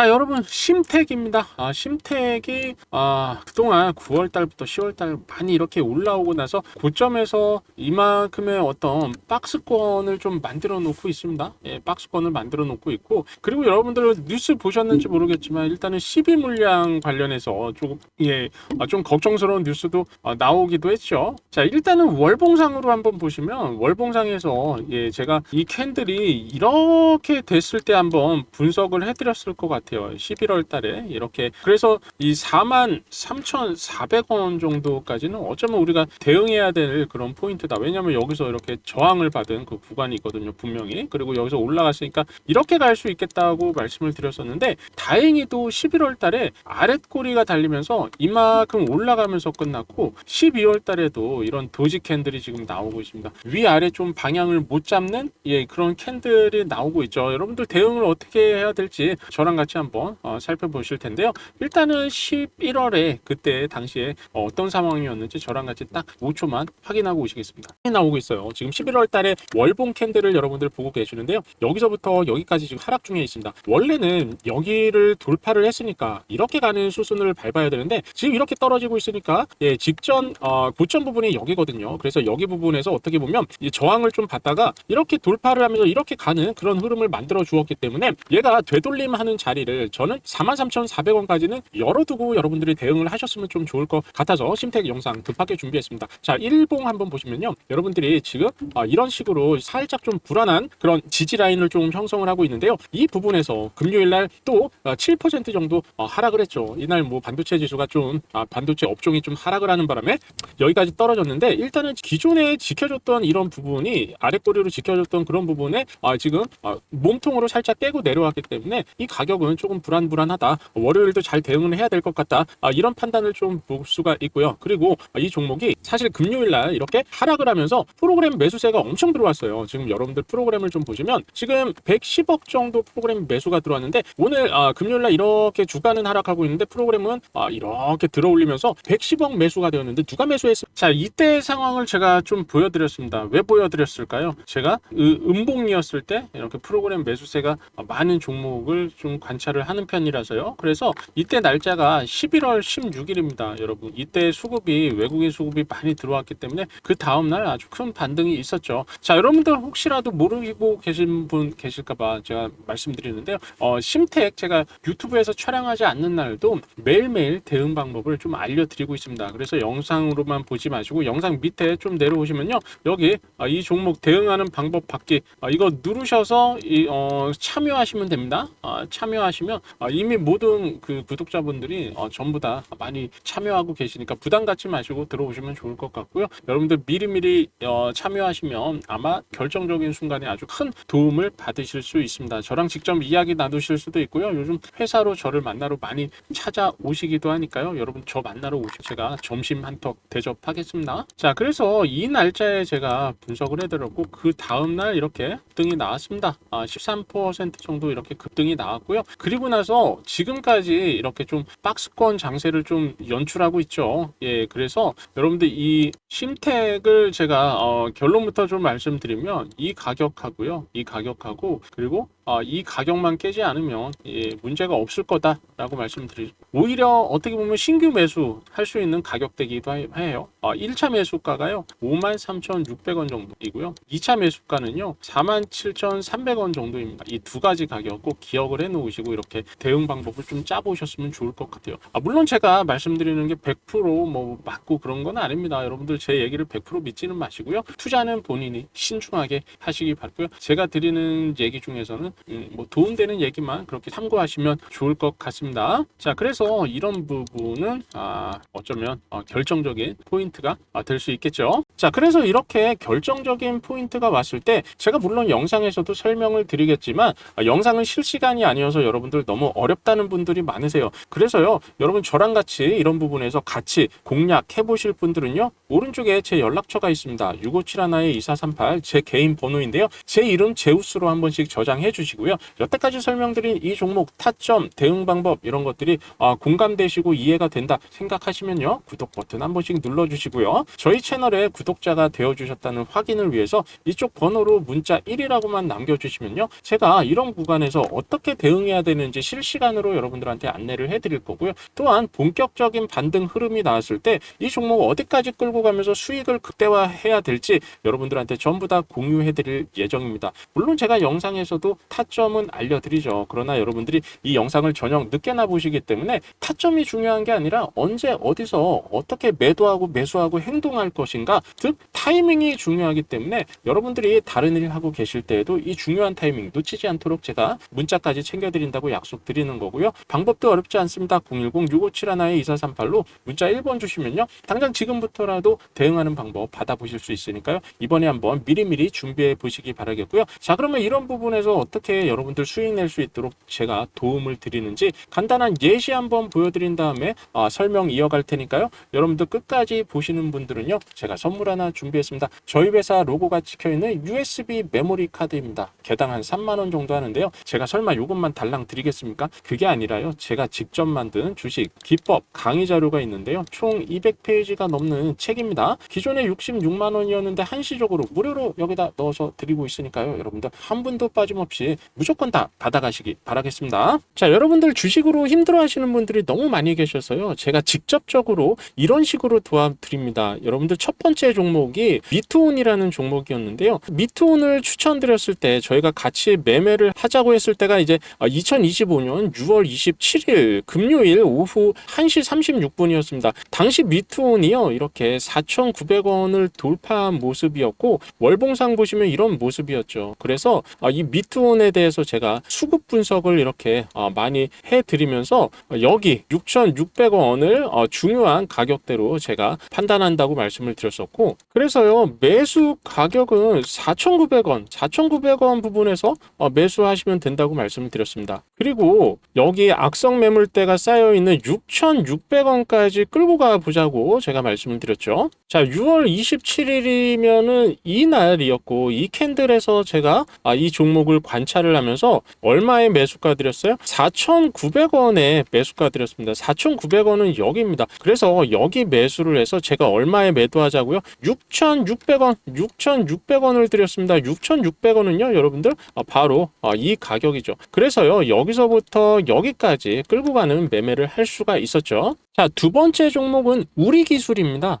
아 여러분 심택입니다. 아 심택이 아 그동안 9월 달부터 10월 달 많이 이렇게 올라오고 나서 고점에서 이만큼의 어떤 박스권을 좀 만들어 놓고 있습니다. 예, 박스권을 만들어 놓고 있고 그리고 여러분들 뉴스 보셨는지 모르겠지만 일단은 12 물량 관련해서 조금 예, 아, 좀 걱정스러운 뉴스도 아, 나오기도 했죠. 자 일단은 월봉상으로 한번 보시면 월봉상에서 예 제가 이 캔들이 이렇게 됐을 때 한번 분석을 해드렸을 것 같아요. 11월 달에 이렇게 그래서 이 4만 3,400원 정도까지는 어쩌면 우리가 대응해야 될 그런 포인트다. 왜냐하면 여기서 이렇게 저항을 받은 그 구간이 있거든요. 분명히 그리고 여기서 올라갔으니까 이렇게 갈 수 있겠다고 말씀을 드렸었는데 다행히도 11월 달에 아랫꼬리가 달리면서 이만큼 올라가면서 끝났고 12월 달에도 이런 도지 캔들이 지금 나오고 있습니다. 위아래 좀 방향을 못 잡는 예 그런 캔들이 나오고 있죠. 여러분들 대응을 어떻게 해야 될지 저랑 같이 한번 어, 살펴보실 텐데요. 일단은 11월에 그때 당시에 어, 어떤 상황이었는지 저랑 같이 딱 5초만 확인하고 오시겠습니다. 나오고 있어요. 지금 11월 달에 월봉 캔들을 여러분들 보고 계시는데요. 여기서부터 여기까지 지금 하락 중에 있습니다. 원래는 여기를 돌파를 했으니까 이렇게 가는 수순을 밟아야 되는데 지금 이렇게 떨어지고 있으니까 예, 직전 어, 고점 부분이 여기거든요. 그래서 여기 부분에서 어떻게 보면 이 저항을 좀 받다가 이렇게 돌파를 하면서 이렇게 가는 그런 흐름을 만들어 주었기 때문에 얘가 되돌림하는 자리 를 저는 43,400원까지는 열어두고 여러분들이 대응을 하셨으면 좀 좋을 것 같아서 심택 영상 급하게 준비했습니다. 자, 일봉 한번 보시면요. 여러분들이 지금 아, 이런 식으로 살짝 좀 불안한 그런 지지 라인을 좀 형성을 하고 있는데요. 이 부분에서 금요일 날 또 7% 정도 어, 하락을 했죠. 이날 뭐 반도체 지수가 좀 아, 반도체 업종이 좀 하락을 하는 바람에 여기까지 떨어졌는데 일단은 기존에 지켜줬던 이런 부분이 아랫꼬리로 지켜줬던 그런 부분에 아, 지금 아, 몸통으로 살짝 깨고 내려왔기 때문에 이 가격은 조금 불안불안하다. 월요일도 잘 대응을 해야 될 것 같다. 아, 이런 판단을 좀 볼 수가 있고요. 그리고 이 종목이 사실 금요일 날 이렇게 하락을 하면서 프로그램 매수세가 엄청 들어왔어요. 지금 여러분들 프로그램을 좀 보시면 지금 110억 정도 프로그램 매수가 들어왔는데 오늘 아, 금요일 날 이렇게 주가는 하락하고 있는데 프로그램은 아, 이렇게 들어올리면서 110억 매수가 되었는데 누가 매수했습니까? 자, 이때 상황을 제가 좀 보여드렸습니다. 왜 보여드렸을까요? 제가 그 음봉이었을 때 이렇게 프로그램 매수세가 많은 종목을 좀 관찰 을 하는 편이라서요. 그래서 이때 날짜가 11월 16일입니다, 여러분. 이때 수급이 외국인 수급이 많이 들어왔기 때문에 그 다음 날 아주 큰 반등이 있었죠. 자, 여러분들 혹시라도 모르고 계신 분 계실까봐 제가 말씀드리는데요. 어, 심택 제가 유튜브에서 촬영하지 않는 날도 매일매일 대응 방법을 좀 알려드리고 있습니다. 그래서 영상으로만 보지 마시고 영상 밑에 좀 내려오시면요. 여기 아, 이 종목 대응하는 방법 받기 아, 이거 누르셔서 이, 어, 참여하시면 됩니다. 아, 참여 하시면 아, 이미 모든 그 구독자분들이 어, 전부 다 많이 참여하고 계시니까 부담 갖지 마시고 들어오시면 좋을 것 같고요. 여러분들 미리미리 어, 참여하시면 아마 결정적인 순간에 아주 큰 도움을 받으실 수 있습니다. 저랑 직접 이야기 나누실 수도 있고요. 요즘 회사로 저를 만나러 많이 찾아오시기도 하니까요. 여러분 저 만나러 오시면 제가 점심 한턱 대접하겠습니다. 자, 그래서 이 날짜에 제가 분석을 해드렸고 그 다음 날 이렇게 급등이 나왔습니다. 아, 13% 정도 이렇게 급등이 나왔고요. 그리고 나서 지금까지 이렇게 좀 박스권 장세를 좀 연출하고 있죠. 예, 그래서 여러분들 이 심택을 제가 어, 결론부터 좀 말씀드리면 이 가격하고요, 이 가격하고 그리고 어, 이 가격만 깨지 않으면 예, 문제가 없을 거다라고 말씀드리죠. 오히려 어떻게 보면 신규 매수 할 수 있는 가격대기도 해- 해요. 어, 1차 매수가가요 53,600원 정도이고요. 2차 매수가는요 47,300원 정도입니다. 이 두 가지 가격 꼭 기억을 해 놓으시고 이렇게 대응 방법을 좀 짜보셨으면 좋을 것 같아요. 아, 물론 제가 말씀드리는 게 100%뭐 맞고 그런 건 아닙니다. 여러분들 제 얘기를 100% 믿지는 마시고요. 투자는 본인이 신중하게 하시기 바라고요. 제가 드리는 얘기 중에서는 음, 뭐 도움되는 얘기만 그렇게 참고하시면 좋을 것 같습니다. 자, 그래서 이런 부분은 아, 어쩌면 어, 결정적인 포인트가 아, 될수 있겠죠. 자, 그래서 이렇게 결정적인 포인트가 왔을 때 제가 물론 영상에서도 설명을 드리겠지만 아, 영상은 실시간이 아니어서 여러분들 너무 어렵다는 분들이 많으세요. 그래서요, 여러분 저랑 같이 이런 부분에서 같이 공략해 보실 분들은요, 오른쪽에 제 연락처가 있습니다. 6571-2438 제 개인 번호인데요. 제 이름 제우스로 한 번씩 저장해 주시 고요. 여태까지 설명드린 이 종목 타점, 대응 방법 이런 것들이 아, 공감되시고 이해가 된다 생각하시면요. 구독 버튼 한 번씩 눌러주시고요. 저희 채널에 구독자가 되어주셨다는 확인을 위해서 이쪽 번호로 문자 1이라고만 남겨주시면요. 제가 이런 구간에서 어떻게 대응해야 되는지 실시간으로 여러분들한테 안내를 해드릴 거고요. 또한 본격적인 반등 흐름이 나왔을 때 이 종목 어디까지 끌고 가면서 수익을 극대화해야 될지 여러분들한테 전부 다 공유해드릴 예정입니다. 물론 제가 영상에서도 타점은 알려드리죠. 그러나 여러분들이 이 영상을 저녁 늦게나 보시기 때문에 타점이 중요한 게 아니라 언제 어디서 어떻게 매도하고 매수하고 행동할 것인가 즉 타이밍이 중요하기 때문에 여러분들이 다른 일 하고 계실 때에도 이 중요한 타이밍 놓치지 않도록 제가 문자까지 챙겨드린다고 약속드리는 거고요. 방법도 어렵지 않습니다. 010-6571-2438로 문자 1번 주시면요. 당장 지금부터라도 대응하는 방법 받아보실 수 있으니까요. 이번에 한번 미리미리 준비해 보시기 바라겠고요. 자 그러면 이런 부분에서 어떻게 여러분들 수익 낼 수 있도록 제가 도움을 드리는지 간단한 예시 한번 보여드린 다음에 아, 설명 이어갈 테니까요. 여러분들 끝까지 보시는 분들은요. 제가 선물 하나 준비했습니다. 저희 회사 로고가 찍혀있는 USB 메모리 카드입니다. 개당 한 3만원 정도 하는데요. 제가 설마 이것만 달랑 드리겠습니까? 그게 아니라요. 제가 직접 만든 주식 기법 강의 자료가 있는데요. 총 200페이지가 넘는 책입니다. 기존에 66만 원이었는데 한시적으로 무료로 여기다 넣어서 드리고 있으니까요. 여러분들 한 분도 빠짐없이 무조건 다 받아가시기 바라겠습니다. 자, 여러분들 주식으로 힘들어 하시는 분들이 너무 많이 계셔서요. 제가 직접적으로 이런 식으로 도와드립니다. 여러분들 첫 번째 종목이 미투온이라는 종목이었는데요. 미투온을 추천드렸을 때 저희가 같이 매매를 하자고 했을 때가 이제 2025년 6월 27일 금요일 오후 1시 36분이었습니다. 당시 미투온이요. 이렇게 4,900원을 돌파한 모습이었고 월봉상 보시면 이런 모습이었죠. 그래서 아, 이 미투온 에 대해서 제가 수급 분석을 이렇게 아, 많이 해드리면서 여기 6,600원을 어, 중요한 가격대로 제가 판단한다고 말씀을 드렸었고 그래서요 매수 가격은 4,900원, 4,900원 부분에서 어, 매수하시면 된다고 말씀을 드렸습니다. 그리고 여기 악성 매물대가 쌓여 있는 6,600원까지 끌고 가 보자고 제가 말씀을 드렸죠. 자, 6월 27일이면은 이 날이었고 이 캔들에서 제가 아, 이 종목을 관찰 을 하면서 얼마에 매수가 드렸어요? 4,900원에 매수가 드렸습니다. 4,900원은 여기입니다. 그래서 여기 매수를 해서 제가 얼마에 매도하자고요? 6,600원, 6,600원을 드렸습니다. 6,600원은요, 여러분들 아, 바로 아, 이 가격이죠. 그래서요, 여기서부터 여기까지 끌고 가는 매매를 할 수가 있었죠. 자, 두 번째 종목은 우리 기술입니다.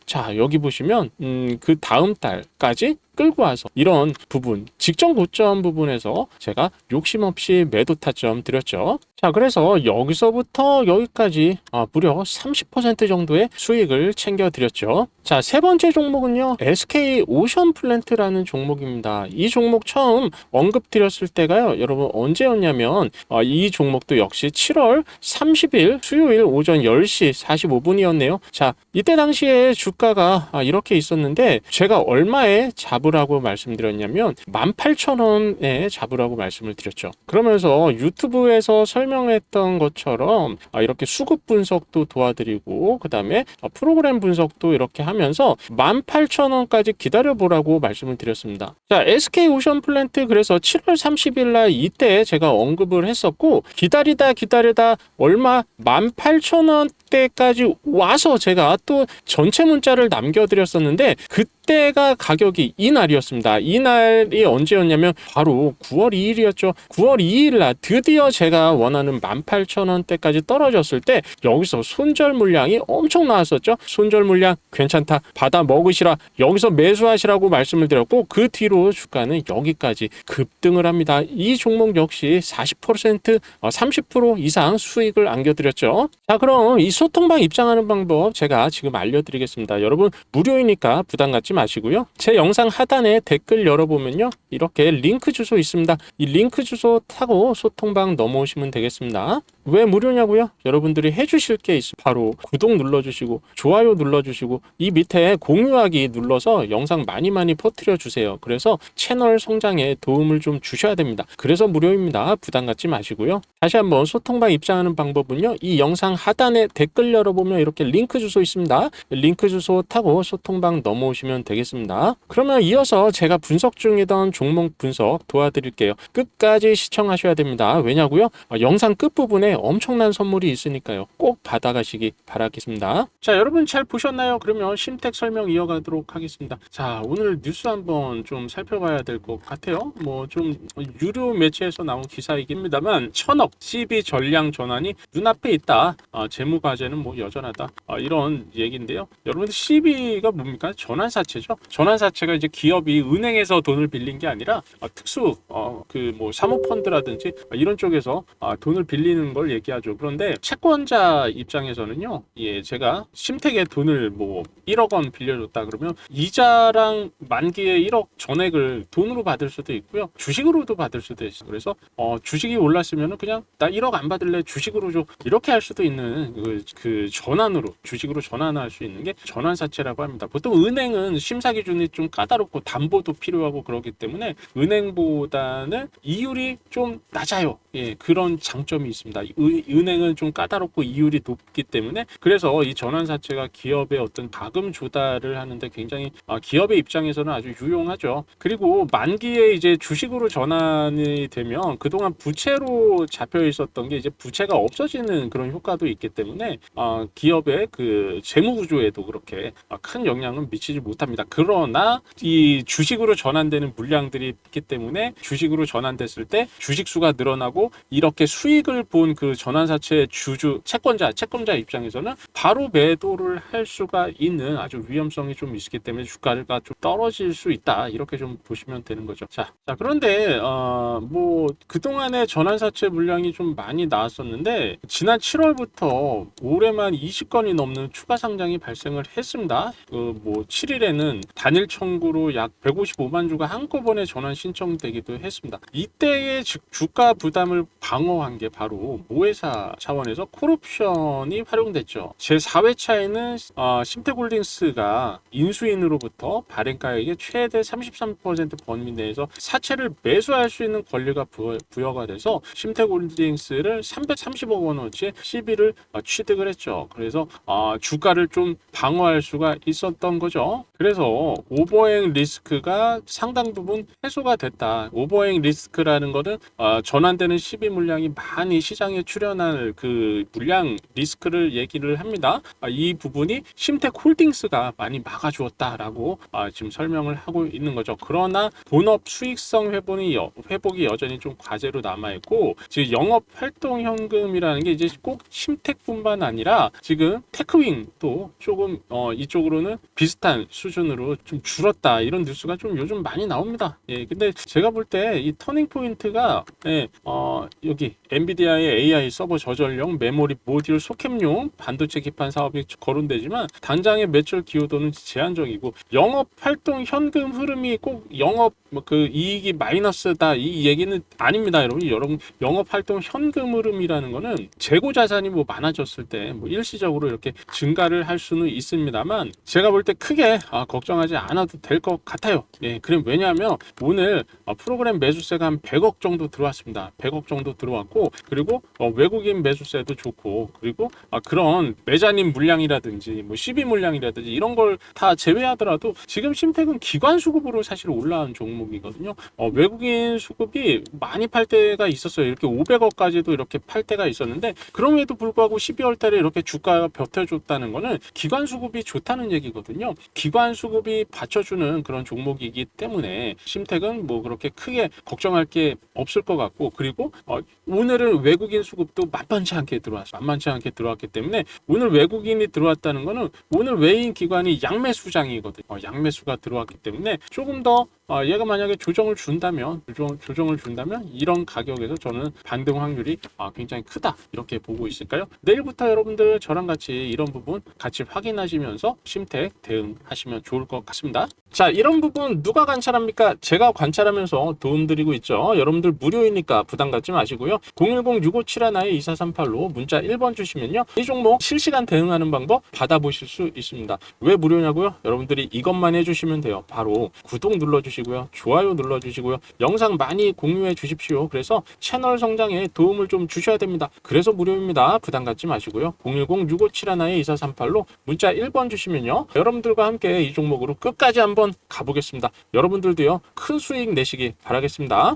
자 여기 보시면 음, 그 다음 달까지 끌고 와서 이런 부분 직전 고점 부분에서 제가 욕심 없이 매도 타점 드렸죠. 자 그래서 여기서부터 여기까지 아, 무려 30% 정도의 수익을 챙겨 드렸죠. 자 세 번째 종목은요 SK 오션 플랜트라는 종목입니다. 이 종목 처음 언급 드렸을 때가요 여러분 언제였냐면 아, 이 종목도 역시 7월 30일 수요일 오전 10시 45분이었네요. 자 이때 당시에 주가가 아, 이렇게 있었는데 제가 얼마에 잡으라고 말씀드렸냐면 18,000원에 잡으라고 말씀을 드렸죠. 그러면서 유튜브에서 설명 했던 것처럼 아, 이렇게 수급 분석도 도와드리고 그 다음에 프로그램 분석도 이렇게 하면서 18,000원까지 기다려보라고 말씀을 드렸습니다. 자, SK 오션 플랜트 그래서 7월 30일 날 이때 제가 언급을 했었고 기다리다 기다리다 얼마 18,000원 그 때까지 와서 제가 또 전체 문자를 남겨드렸었는데 그때가 가격이 이날이었습니다. 이날이 언제였냐면 바로 9월 2일이었죠. 9월 2일 날 드디어 제가 원하는 18,000원대까지 떨어졌을 때 여기서 손절 물량이 엄청 나왔었죠. 손절 물량 괜찮다. 받아 먹으시라. 여기서 매수하시라고 말씀을 드렸고 그 뒤로 주가는 여기까지 급등을 합니다. 이 종목 역시 40% 어, 30% 이상 수익을 안겨드렸죠. 자 그럼 이 소통방 입장하는 방법 제가 지금 알려드리겠습니다. 여러분 무료이니까 부담 갖지 마시고요. 제 영상 하단에 댓글 열어보면요. 이렇게 링크 주소 있습니다. 이 링크 주소 타고 소통방 넘어오시면 되겠습니다. 왜 무료냐고요? 여러분들이 해주실 게 있어. 바로 구독 눌러주시고 좋아요 눌러주시고 이 밑에 공유하기 눌러서 영상 많이 많이 퍼뜨려 주세요. 그래서 채널 성장에 도움을 좀 주셔야 됩니다. 그래서 무료입니다. 부담 갖지 마시고요. 다시 한번 소통방 입장하는 방법은요. 이 영상 하단에 댓글 열어보면 이렇게 링크 주소 있습니다. 링크 주소 타고 소통방 넘어오시면 되겠습니다. 그러면 이어서 제가 분석 중이던 종목 분석 도와드릴게요. 끝까지 시청하셔야 됩니다. 왜냐고요? 어, 영상 끝부분에 엄청난 선물이 있으니까요. 꼭 받아가시기 바라겠습니다. 자, 여러분 잘 보셨나요? 그러면 심택 설명 이어가도록 하겠습니다. 자, 오늘 뉴스 한번 좀 살펴봐야 될 것 같아요. 뭐 좀 유료 매체에서 나온 기사이긴 합니다만 천억 CB 전량 전환이 눈앞에 있다. 아, 재무 과제는 뭐 여전하다. 아, 이런 얘기인데요. 여러분들 CB가 뭡니까? 전환사채죠. 전환사채가 이제 기업이 은행에서 돈을 빌린 게 아니라 아, 특수 어, 그뭐 사모펀드라든지 아, 이런 쪽에서 아, 돈을 빌리는 걸 얘기하죠. 그런데 채권자 입장에서는요. 예, 제가 심택에 돈을 뭐 1억 원 빌려줬다 그러면 이자랑 만기에 1억 전액을 돈으로 받을 수도 있고요. 주식으로도 받을 수도 있어요. 그래서 어, 주식이 올랐으면 그냥 나 1억 안 받을래 주식으로 줘 이렇게 할 수도 있는 그, 그 전환으로 주식으로 전환할 수 있는 게 전환사채라고 합니다. 보통 은행은 심사 기준이 좀 까다롭고 담보도 필요하고 그렇기 때문에 은행보다는 이율이 좀 낮아요. 예, 그런 장점이 있습니다. 은, 은행은 좀 까다롭고 이율이 높기 때문에 그래서 이 전환사채가 기업의 어떤 자금 조달을 하는데 굉장히 아, 기업의 입장에서는 아주 유용하죠. 그리고 만기에 이제 주식으로 전환이 되면 그동안 부채로 잡혀 있었던 게 이제 부채가 없어지는 그런 효과도 있기 때문에 아, 기업의 그 재무 구조에도 그렇게 아, 큰 영향은 미치지 못합니다. 그러나 이 주식으로 전환되는 물량 들이 있기 때문에 주식으로 전환됐을 때 주식 수가 늘어나고 이렇게 수익을 본 그 전환사채 주주 채권자 채권자 입장에서는 바로 매도를 할 수가 있는 아주 위험성이 좀 있기 때문에 주가가 좀 떨어질 수 있다 이렇게 좀 보시면 되는 거죠. 자, 자 그런데 어 뭐 그 동안에 전환사채 물량이 좀 많이 나왔었는데 지난 7월부터 올해만 20건이 넘는 추가 상장이 발생을 했습니다. 그 뭐 7일에는 단일 청구로 약 155만 주가 한꺼번에 전환 신청되기도 했습니다. 이때의 즉 주가 부담을 방어한 게 바로 모회사 차원에서 콜옵션이 활용됐죠. 제 4회차에는 어, 심태골딩스가 인수인으로부터 발행가에게 최대 33% 범위 내에서 사채를 매수할 수 있는 권리가 부여, 부여 가 돼서 심태골딩스를 330억 원어치 시비를 어, 취득을 했죠. 그래서 어, 주가를 좀 방어할 수가 있었던 거죠. 그래서 오버행 리스크가 상당 부분 해소가 됐다. 오버행 리스크라는 거는 어, 전환되는 시비 물량이 많이 시장에 출현할 그 물량 리스크를 얘기를 합니다. 아, 이 부분이 심텍 홀딩스가 많이 막아주었다라고 아, 지금 설명을 하고 있는 거죠. 그러나 본업 수익성 회복이 여, 회복이 여전히 좀 과제로 남아 있고 지금 영업 활동 현금이라는 게 이제 꼭 심텍뿐만 아니라 지금 테크윙도 조금 어, 이쪽으로는 비슷한 수준으로 좀 줄었다 이런 뉴스가 좀 요즘 많이 나옵니다. 예, 근데 제가 볼 때 이 터닝 포인트가 예, 어, 여기 엔비디아의 AI 서버 저전용 메모리 모듈 소켓용 반도체 기판 사업이 거론되지만 당장의 매출 기여도는 제한적이고 영업 활동 현금 흐름이 꼭 영업 뭐그 이익이 마이너스다 이 얘기는 아닙니다, 여러분. 여러분 영업 활동 현금 흐름이라는 거는 재고 자산이 뭐 많아졌을 때 뭐 일시적으로 이렇게 증가를 할 수는 있습니다만 제가 볼 때 크게 아, 걱정하지 않아도 될 것 같아요. 예, 그럼 왜냐하면 오늘 아, 프로그램 매수세가 한 100억 정도 들어왔습니다. 100억 200억 정도 들어왔고 그리고 어, 외국인 매수세도 좋고 그리고 아, 그런 매자님 물량이라든지 뭐12 물량이라든지 이런 걸 다 제외하더라도 지금 심택은 기관 수급으로 사실 올라온 종목이거든요. 어, 외국인 수급이 많이 팔 때가 있었어요. 이렇게 500억까지도 이렇게 팔 때가 있었는데 그럼에도 불구하고 12월 달에 이렇게 주가가 버텨줬다는 거는 기관 수급이 좋다는 얘기거든요. 기관 수급이 받쳐주는 그런 종목이기 때문에 심택은 뭐 그렇게 크게 걱정할 게 없을 것 같고 그리고 어, 오늘은 외국인 수급도 만만치 않게 들어왔어. 만만치 않게 들어왔기 때문에 오늘 외국인이 들어왔다는 거는 오늘 외인 기관이 양매수장이거든요. 어, 양매수가 들어왔기 때문에 조금 더 어, 얘가 만약에 조정을 준다면 조정, 조정을 준다면 이런 가격에서 저는 반등 확률이 아, 굉장히 크다 이렇게 보고 있을까요? 내일부터 여러분들 저랑 같이 이런 부분 같이 확인하시면서 심택 대응하시면 좋을 것 같습니다. 자 이런 부분 누가 관찰합니까? 제가 관찰하면서 도움드리고 있죠. 여러분들 무료이니까 부담 갖지 마시고요. 010-6571-2438로 문자 1번 주시면요. 이 종목 실시간 대응하는 방법 받아보실 수 있습니다. 왜 무료냐고요? 여러분들이 이것만 해주시면 돼요. 바로 구독 눌러주시고요. 좋아요 눌러주시고요. 영상 많이 공유해 주십시오. 그래서 채널 성장에 도움을 좀 주셔야 됩니다. 그래서 무료입니다. 부담 갖지 마시고요. 010-6571-2438로 문자 1번 주시면요. 여러분들과 함께 이 종목으로 끝까지 한번 가보겠습니다. 여러분들도요. 큰 수익 내시기 바라겠습니다.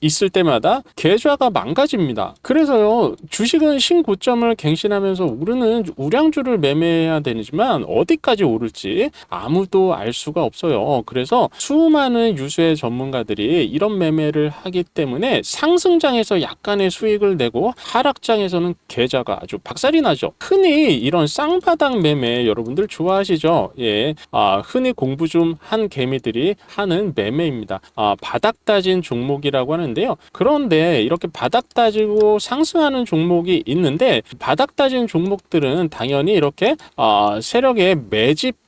있을 때마다 계좌가 망가집니다. 그래서요 주식은 신고점을 갱신하면서 오르는 우량주를 매매해야 되지만 어디까지 오를지 아무도 알 수가 없어요. 그래서 수많은 유수의 전문가들이 이런 매매를 하기 때문에 상승장에서 약간의 수익을 내고 하락장에서는 계좌가 아주 박살이 나죠. 흔히 이런 쌍바닥 매매 여러분들 좋아하시죠? 예, 아, 흔히 공부 좀 한 개미들이 하는 매매입니다. 아, 바닥 따진 종목이라고 하는 데요. 그런데 이렇게 바닥 따지고 상승하는 종목이 있는데 바닥 따진 종목들은 당연히 이렇게 아, 세력의 매집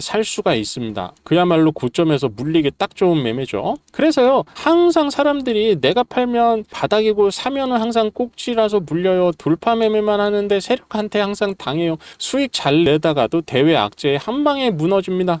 살 수가 있습니다. 그야말로 고점에서 물리기 딱 좋은 매매죠. 그래서요, 항상 사람들이 내가 팔면 바닥이고 사면은 항상 꼭지라서 물려요. 돌파 매매만 하는데 세력한테 항상 당해요. 수익 잘 내다가도 대외 악재에 한 방에 무너집니다.